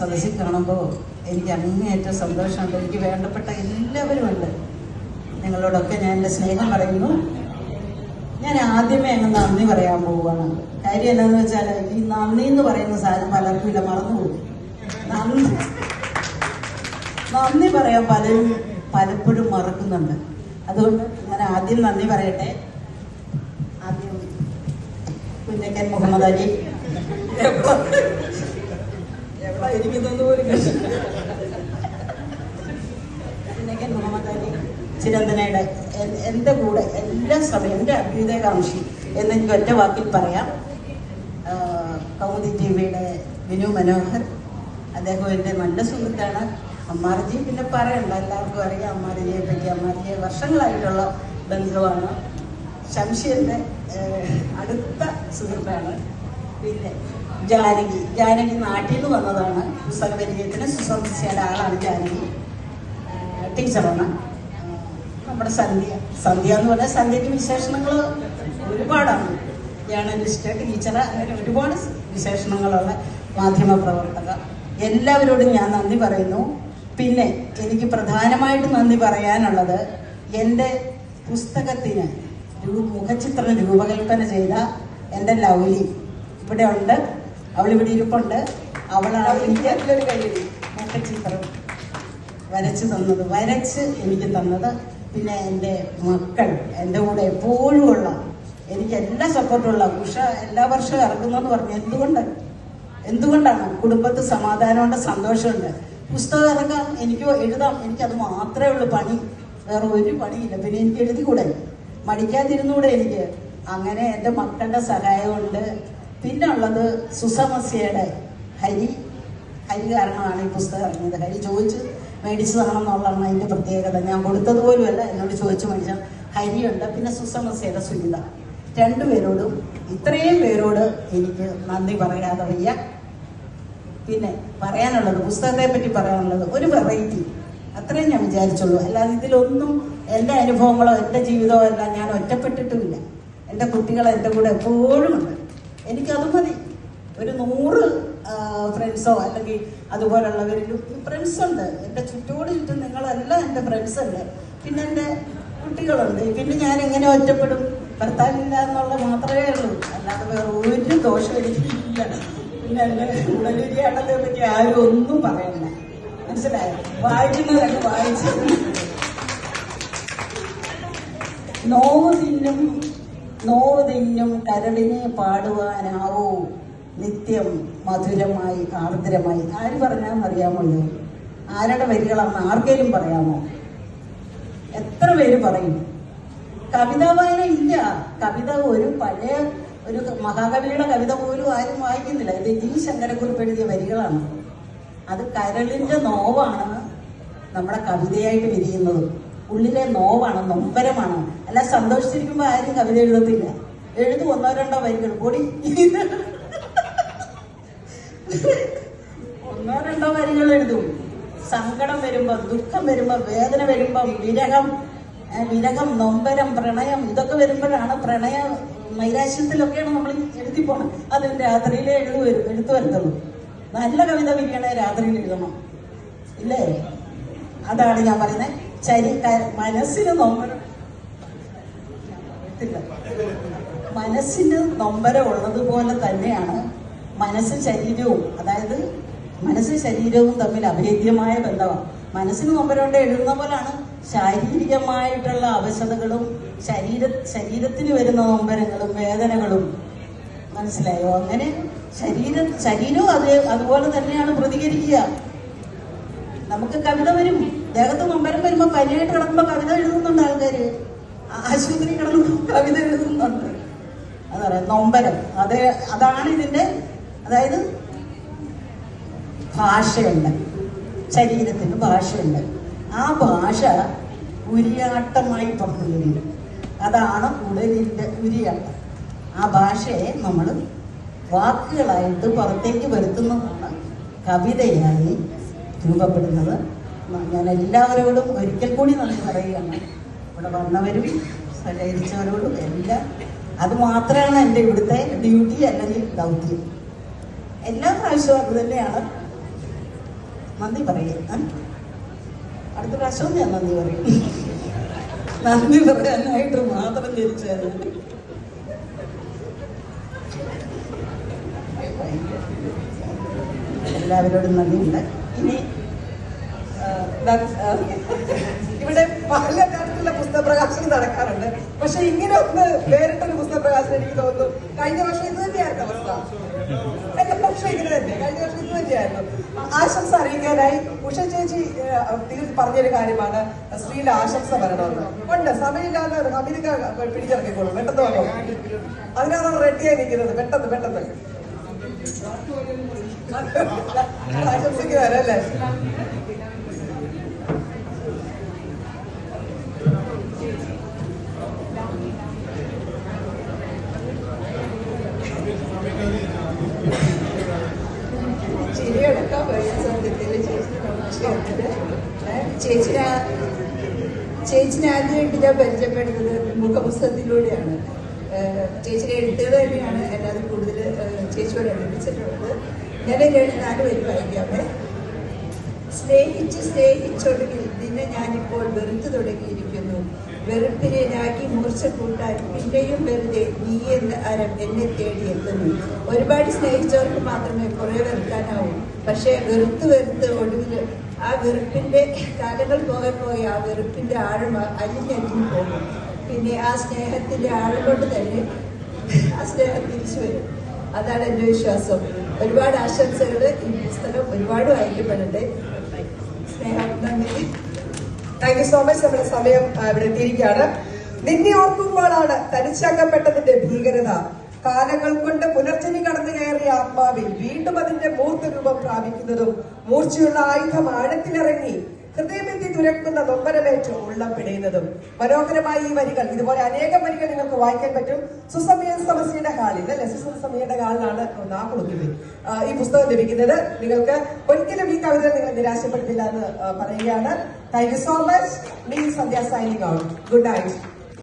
സദസ്സിൽ കാണുമ്പോൾ എനിക്ക് അങ്ങേയറ്റം സന്തോഷമുണ്ട്. എനിക്ക് വേണ്ടപ്പെട്ട എല്ലാവരും ഉണ്ട്. നിങ്ങളോടൊക്കെ ഞാൻ എന്റെ സ്നേഹം പറയുന്നു. ഞാൻ ആദ്യമേ അങ്ങ് നന്ദി പറയാൻ പോവുകയാണ്. കാര്യം എന്താണെന്ന് വെച്ചാൽ ഈ നന്ദി എന്ന് പറയുന്ന സാധനം പലർക്കും ഇല്ല മറന്നുപോകും. നന്ദി. നന്ദി പറയാൻ പലരും പലപ്പോഴും മറക്കുന്നുണ്ട്. അതുകൊണ്ട് ഞാൻ ആദ്യം നന്ദി പറയട്ടെ. ആദ്യം കുഞ്ഞക്കൻ മുഹമ്മദ് അലി. എവിടെ പോലും. മുഹമ്മദ് ചിരന്തനയുടെ എൻ- എന്റെ കൂടെ എല്ലാ സമയം എന്റെ അഭ്യുദയകാംക്ഷി എന്ന് എനിക്ക് ഒറ്റ വാക്കിൽ പറയാം. കൗമുദി ടി വിയുടെ വിനു മനോഹർ. അദ്ദേഹം എന്റെ നല്ല സുഹൃത്താണ്. അമ്മാർജി പിന്നെ പറയണ്ട എല്ലാവർക്കും അറിയാം അമ്മാർജിയെ പറ്റി. അമ്മാർജിയെ വർഷങ്ങളായിട്ടുള്ള ബന്ധുവാണ്. ശംഷിയന്റെ അടുത്ത സുഹൃത്താണ്. പിന്നെ ജാനകി. ജാനകി നാട്ടിൽ നിന്ന് വന്നതാണ്. പുസ്തക പരിചയത്തിന് സുസംശയുടെ ആളാണ് ജാനകി. ടീച്ചറാണ്. നമ്മുടെ സന്ധ്യ. സന്ധ്യ എന്ന് പറഞ്ഞാൽ സന്ധ്യയ്ക്ക് വിശേഷണങ്ങൾ ഒരുപാടാണ്. ജേർണലിസ്റ്റ് ടീച്ചർ അങ്ങനെ ഒരുപാട് വിശേഷണങ്ങളുള്ള മാധ്യമ പ്രവർത്തക. എല്ലാവരോടും ഞാൻ നന്ദി പറയുന്നു. പിന്നെ എനിക്ക് പ്രധാനമായിട്ടും നന്ദി പറയാനുള്ളത് എന്റെ പുസ്തകത്തിന് മുഖചിത്രം രൂപകൽപ്പന ചെയ്ത എന്റെ ലൗലി. ഇവിടെ ഉണ്ട് അവൾ ഇവിടെ ഇരിപ്പുണ്ട്. അവളാണ് എനിക്ക് മുഖചിത്രം വരച്ചു തന്നത്. വരച്ച് എനിക്ക് തന്നത്. പിന്നെ എന്റെ മക്കൾ എന്റെ കൂടെ എപ്പോഴും ഉള്ള എനിക്ക് എല്ലാ സപ്പോർട്ടുള്ള ഉഷ എല്ലാ വർഷവും ഇറങ്ങുന്നെന്ന് പറഞ്ഞു. എന്തുകൊണ്ട്? എന്തുകൊണ്ടാണ്? കുടുംബത്തിൽ സമാധാനമുണ്ട് സന്തോഷമുണ്ട്. പുസ്തകം ഇറക്കാം എനിക്ക് എഴുതാം. എനിക്കത് മാത്രമേ ഉള്ളൂ പണി. വേറെ ഒരു പണിയില്ല. പിന്നെ എനിക്ക് എഴുതി കൂടെ മടിക്കാതിരുന്നുകൂടെ എനിക്ക്? അങ്ങനെ എന്റെ മക്കളുടെ സഹായമുണ്ട് പിന്നെ ഉള്ളത് സുസമസ്യയുടെ ഹരി. ഹരി കാരണമാണ് ഈ പുസ്തകം ഇറങ്ങിയത്. ഹരി ചോദിച്ച് മേടിച്ചതാണെന്നുള്ളതാണ് അതിന്റെ പ്രത്യേകത. ഞാൻ കൊടുത്തതുപോലുമല്ല. എന്നോട് ചോദിച്ചു മേടിച്ച ഹരിയുണ്ട്. പിന്നെ സുസമസ്യയുടെ സുനിത. രണ്ടുപേരോടും ഇത്രയും പേരോട് എനിക്ക് നന്ദി പറയാതെ വയ്യ. പിന്നെ പറയാനുള്ളത് പുസ്തകത്തെ പറ്റി പറയാനുള്ളത് ഒരു വെറൈറ്റി അത്രയും ഞാൻ വിചാരിച്ചുള്ളൂ. അല്ലാതെ ഇതിലൊന്നും എന്റെ അനുഭവങ്ങളോ എന്റെ ജീവിതമോ എല്ലാം ഞാൻ ഒറ്റപ്പെട്ടിട്ടുമില്ല. എന്റെ കുട്ടികൾ എന്റെ കൂടെ എപ്പോഴും ഉണ്ട്. എനിക്കത് മതി. ഒരു നൂറ് ഫ്രണ്ട്സോ അല്ലെങ്കിൽ അതുപോലുള്ളവരിലും ഫ്രണ്ട്സ് ഉണ്ട്. എന്റെ ചുറ്റോട് ചുറ്റും നിങ്ങളെല്ലാം എന്റെ ഫ്രണ്ട്സ് ഉണ്ട് പിന്നെ എന്റെ കുട്ടികളുണ്ട്. പിന്നെ ഞാൻ എങ്ങനെ ഒറ്റപ്പെടും? ഭർത്താവില്ല എന്നുള്ള മാത്രമേ ഉള്ളൂ. അല്ലാതെ വേറെ ഒരു ദോഷം എനിക്കില്ല. പിന്നെ എന്റെ ഉടലിരിയാണെന്ന് പറ്റി ആരും ഒന്നും പറയണ്ട മനസ്സിലായോ? വായിക്കുന്നതൊക്കെ വായിച്ചു. നോവ് തിന്നും നോവ് കരളിനെ പാടുവാനാവോ. നിത്യം മധുരമായി ആർദ്രമായി. ആര് പറഞ്ഞാൽ അറിയാമല്ലോ ആരുടെ വരികളാണ് ആർക്കേലും പറയാമോ? എത്ര പേര് പറയും? കവിതാ വായന ഇല്ല. കവിത ഒരു പഴയ ഒരു മഹാകവിയുടെ കവിത പോലും ആരും വായിക്കുന്നില്ല. ഇത് ജി ശങ്കരക്കുറിപ്പ് എഴുതിയ വരികളാണ്. അത് കരളിന്റെ നോവാണ് നമ്മുടെ കവിതയായിട്ട് വിരിയുന്നത്. ഉള്ളിലെ നോവാണ് നൊമ്പരമാണ്? അല്ല സന്തോഷിച്ചിരിക്കുമ്പോ ആരും കവിത എഴുതത്തില്ല. എഴുതു ഒന്നോ രണ്ടോ വരികൾ കൂടി ഒന്നോ രണ്ടോ വരികൾ എഴുതും. സങ്കടം വരുമ്പോ ദുഃഖം വരുമ്പോ വേദന വരുമ്പോ വിരഹം വിരഹം നൊമ്പരം പ്രണയം ഇതൊക്കെ വരുമ്പോഴാണ് പ്രണയ നൈരാശ്യത്തിലൊക്കെയാണ് നമ്മൾ എഴുതി പോണത്. അത് രാത്രിയിലേ എഴുതു വരും എഴുത്തു വരുത്തുള്ളൂ. നല്ല കവിത വിരിയണേ രാത്രിയിൽ എഴുതണം. ഇല്ലേ? അതാണ് ഞാൻ പറയുന്നത് മനസ്സിന് നൊമ്പരം. മനസ്സിന് നൊമ്പരം ഉള്ളതുപോലെ തന്നെയാണ് മനസ്സ് ശരീരവും. അതായത് മനസ്സ് ശരീരവും തമ്മിൽ അഭേദ്യമായ ബന്ധമാണ്. മനസ്സിന് നൊമ്പരം എഴുതുന്ന പോലാണ് ശാരീരികമായിട്ടുള്ള അവശതകളും ശരീര ശരീരത്തിന് വരുന്ന നൊമ്പരങ്ങളും വേദനകളും. മനസ്സിലായോ? അങ്ങനെ ശരീര ശരീരവും അതേ അതുപോലെ തന്നെയാണ് പ്രതികരിക്കുക. നമുക്ക് കവിത വരും. ദേഹത്ത് നൊമ്പരം വരുമ്പോ പനിയായിട്ട് കിടക്കുമ്പോ കവിത എഴുതുന്നുണ്ട് ആൾക്കാര്. ആശുപത്രി കിടന്നു കവിത എഴുതുന്നുണ്ട്. അതറിയാം നൊമ്പരം. അത് അതാണ് ഇതിന്റെ അതായത് ഭാഷയുണ്ട്. ശരീരത്തിന് ഭാഷയുണ്ട്. ആ ഭാഷ ഉരിയാട്ടമായി പങ്കുവരുന്നു. അതാണ് ഉടലിന്റെ ഉരിയാട്ടം. ആ ഭാഷയെ നമ്മൾ വാക്കുകളായിട്ട് പുറത്തേക്ക് വരുത്തുന്നതാണ് കവിതയായി രൂപപ്പെടുന്നത്. ഞാൻ എല്ലാവരോടും ഒരിക്കൽ കൂടി നന്ദി പറയുകയാണ്. ഇവിടെ വന്നവരും സഹകരിച്ചവരോടും എല്ലാം. അത് മാത്രമാണ് എന്റെ ഇവിടുത്തെ ഡ്യൂട്ടി അല്ലെങ്കിൽ ദൗത്യം. എല്ലാ പ്രാവശ്യവും അത് തന്നെയാണ്. നന്ദി പറയുക. അടുത്ത പ്രാവശ്യവും ഞാൻ നന്ദി പറയും. നന്ദി പറയാനായിട്ട് മാത്രം ജനിച്ചത് എല്ലാവരോടും നന്ദിയുണ്ട്. ഇനി ഇവിടെ പല തരത്തിലുള്ള പുസ്തക പ്രകാശനം നടക്കാറുണ്ട്. പക്ഷെ ഇങ്ങനെ ഒന്ന് വേറിട്ടൊരു പുസ്തക പ്രകാശനം എനിക്ക് തോന്നുന്നു. കഴിഞ്ഞ വർഷം ഇത് തന്നെയായിരുന്നു അവസ്ഥ. എന്റെ വർഷം ഇങ്ങനെ തന്നെ. കഴിഞ്ഞ വർഷം ഇത് തന്നെയായിരുന്നു. ആശംസ അറിയിക്കാനായി ഉഷ ചേച്ചി പറഞ്ഞൊരു കാര്യമാണ്. സ്ത്രീയിൽ ആശംസ വരണമെന്ന്. ഉണ്ട് സമയമില്ലാതെ അമിതിക പിടിച്ചിറക്കിക്കോളും പെട്ടെന്ന് വന്നോ? അതിനാണ് റെഡിയായി നിൽക്കുന്നത്? പെട്ടെന്ന് പെട്ടെന്ന്. ആശംസിക്കുന്നവരല്ലേ ചിരിയടക്കാൻ വയ്യ സത്യത്തിൽ ചേച്ചിനെ ചേച്ചിനെ ആദ്യമായിട്ട് ഞാൻ പരിചയപ്പെടുന്നത് മുഖപുസ്തകത്തിലൂടെയാണ്. ചേച്ചിയുടെ എഴുത്തുകൾ തന്നെയാണ് എല്ലാവരും കൂടുതൽ ചേച്ചിയോട് അനുഭവിച്ചിട്ടുള്ളത് ഞാൻ രണ്ട് നാല് പേര് വായിക്കാമേ സ്നേഹിച്ച് സ്നേഹിച്ചൊടുങ്ങി നിന്നെ ഞാനിപ്പോൾ വെറുത്തു തുടങ്ങിയിരിക്കുന്നു. വെറുപ്പിനെ രാഗി മൂർച്ച കൂട്ടാൻ പിന്നെയും വെറുതെ നീ എന്ന അരം എന്നെ തേടി എത്തുന്നു. ഒരുപാട് സ്നേഹിച്ചവർക്ക് മാത്രമേ കുറെ വെറുക്കാനാവൂ. പക്ഷേ വെറുത്ത് വെറുത്ത് ഒടുവിൽ ആ വെറുപ്പിന്റെ കാലങ്ങൾ പോകെ പോയി ആ വെറുപ്പിന്റെ ആഴം അലിഞ്ഞലിഞ്ഞു പോകും. പിന്നെ ആ സ്നേഹത്തിന്റെ ആഴം കൊണ്ട് തന്നെ ആ സ്നേഹം തിരിച്ചു വരും. അതാണ് എന്റെ വിശ്വാസം. ഒരുപാട് ആശംസകൾ ഈ പുസ്തകം ഒരുപാട് വായിക്കപ്പെടട്ടെ. സ്നേഹം നന്ദി. താങ്ക് യു സോ മച്ച് നമ്മുടെ സമയം ഇവിടെ എത്തിയിരിക്കുകയാണ്. നിന്നെ ഓർക്കുമ്പോഴാണ് തനിച്ചാക്കപ്പെട്ടതിന്റെ ഭീകരത. കാലങ്ങൾ കൊണ്ട് പുനർജനി കടന്നു കയറിയ ആത്മാവിൽ വീണ്ടും അതിന്റെ മൂർത്ത രൂപം പ്രാപിക്കുന്നതും മൂർച്ചയുള്ള ആയുധം ആഴത്തിലിറങ്ങി ഹൃദയമെത്തി തുരക്കുന്ന നൊമ്പരമേറ്റ് ഉള്ളം പിടയുന്നതും. മനോഹരമായ ഈ വരികൾ ഇതുപോലെ അനേകം വരികൾ നിങ്ങൾക്ക് വായിക്കാൻ പറ്റും. സുസമയ സമസ്യയുടെ ഹാളിൽ അല്ലെ? സുസമയുടെ ഹാളിലാണ് നാക്കുളുക്കിൽ ഈ പുസ്തകം ലഭിക്കുന്നത്. നിങ്ങൾക്ക് ഒരിക്കലും ഈ കവിത നിങ്ങൾ നിരാശപ്പെടുത്തില്ല എന്ന് ആ, Thank you so much. Me and Sandhya signing out. Good night.